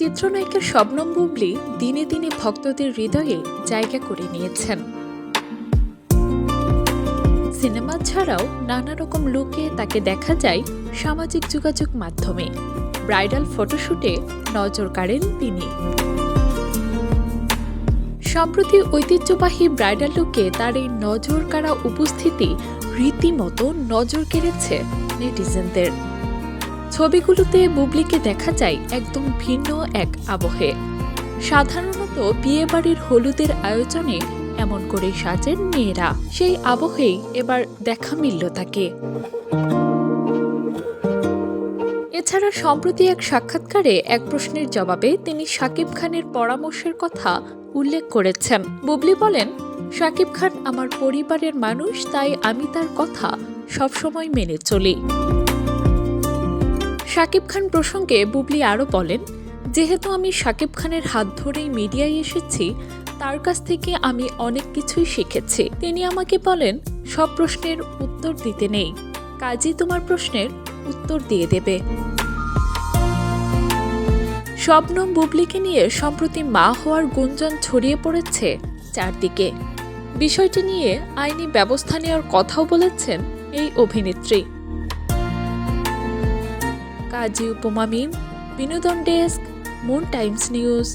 চিত্রনায়িকা শবনম বুবলি দিনে দিনে ভক্তদের হৃদয়ে জায়গা করে নিয়েছেন। সিনেমা ছাড়াও নানা রকম লুকে তাকে দেখা যায় সামাজিক যোগাযোগ মাধ্যমে। ব্রাইডাল ফটোশুটে নজর কাড়েন তিনি। সম্প্রতি ঐতিহ্যবাহী ব্রাইডাল লুকে তার এই নজর কাড়া উপস্থিতি রীতিমতো নজর কেড়েছে নেটিজেনদের। ছবিগুলোতে বুবলিকে দেখা যায় একদম ভিন্ন এক আবহে। সাধারণত বিয়েবাড়ির হলুদের আয়োজনে এমন করে সাজেন মেয়েরা। সেই আবহেই এবার দেখা মিলল তাকে। এছাড়া সম্প্রতি এক সাক্ষাৎকারে এক প্রশ্নের জবাবে তিনি শাকিব খানের পরামর্শের কথা উল্লেখ করেছেন। বুবলি বলেন, শাকিব খান আমার পরিবারের মানুষ, তাই আমি তার কথা সবসময় মেনে চলি। শাকিব খান প্রসঙ্গে বুবলি আরও বলেন, যেহেতু আমি শাকিব খানের হাত ধরেই মিডিয়ায় এসেছি, তার কাছ থেকে আমি অনেক কিছুই শিখেছি। তিনি আমাকে বলেন, সব প্রশ্নের উত্তর দিতে নেই। কাজী তোমার প্রশ্নের উত্তর দিয়ে দেবে। শবনম বুবলিকে নিয়ে সম্প্রতি মা হওয়ার গুঞ্জন ছড়িয়ে পড়েছে চারদিকে। বিষয়টি নিয়ে আইনি ব্যবস্থা নেওয়ার কথাও বলেছেন এই অভিনেত্রী। কাজী উপমা মিম বিনোদন ডেস্ক মুন টাইমস নিউজ।